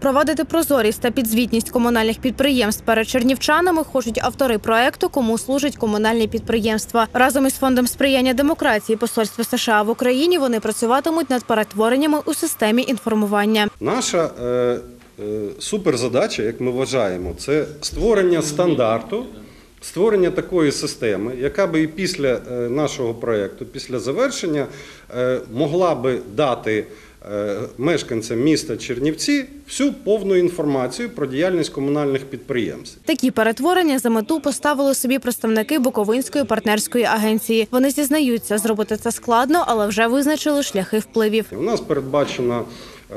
Впровадити прозорість та підзвітність комунальних підприємств перед чернівчанами хочуть автори проекту, кому служать комунальні підприємства. Разом із фондом сприяння демократії Посольства США в Україні вони працюватимуть над перетвореннями у системі інформування. Наша е, е, суперзадача, як ми вважаємо, це створення стандарту, створення такої системи, яка би і після е, нашого проєкту, після завершення, е, могла би дати мешканцям міста Чернівці всю повну інформацію про діяльність комунальних підприємств. Такі перетворення за мету поставили собі представники Буковинської партнерської агенції. Вони зізнаються, зробити це складно, але вже визначили шляхи впливів. У нас передбачена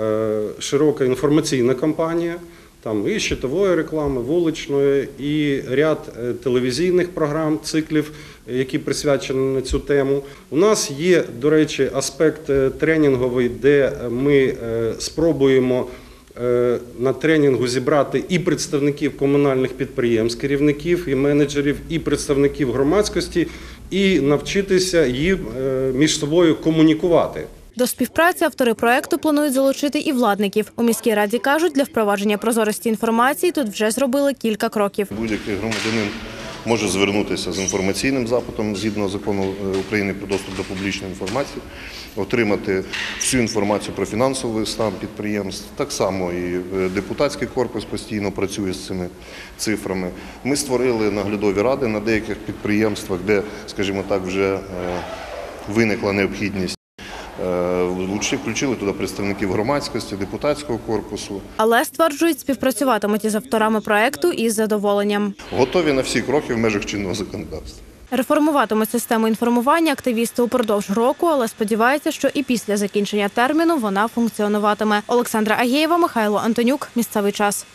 е, широка інформаційна кампанія. Там і щитової реклами, вуличної, і ряд е, телевізійних програм, циклів, які присвячені на цю тему. У нас є, до речі, аспект е, тренінговий, де ми е, спробуємо е, на тренінгу зібрати і представників комунальних підприємств, керівників, і менеджерів, і представників громадськості, і навчитися їм між собою комунікувати. До співпраці автори проекту планують залучити і владників. У міській раді кажуть, для впровадження прозорості інформації тут вже зробили кілька кроків. Будь-який громадянин може звернутися з інформаційним запитом згідно закону е, України про доступ до публічної інформації, отримати всю інформацію про фінансовий стан підприємств. Так само і е, депутатський корпус постійно працює з цими цифрами. Ми створили наглядові ради на деяких підприємствах, де, скажімо так, вже е, виникла необхідність. Е, Включили туди представників громадськості, депутатського корпусу. Але стверджують, співпрацюватимуть із авторами проекту із задоволенням. Готові на всі кроки в межах чинного законодавства. Реформуватимуть систему інформування активісти упродовж року, але сподіваються, що і після закінчення терміну вона функціонуватиме. Олександра Агєєва, Михайло Антонюк. Місцевий час.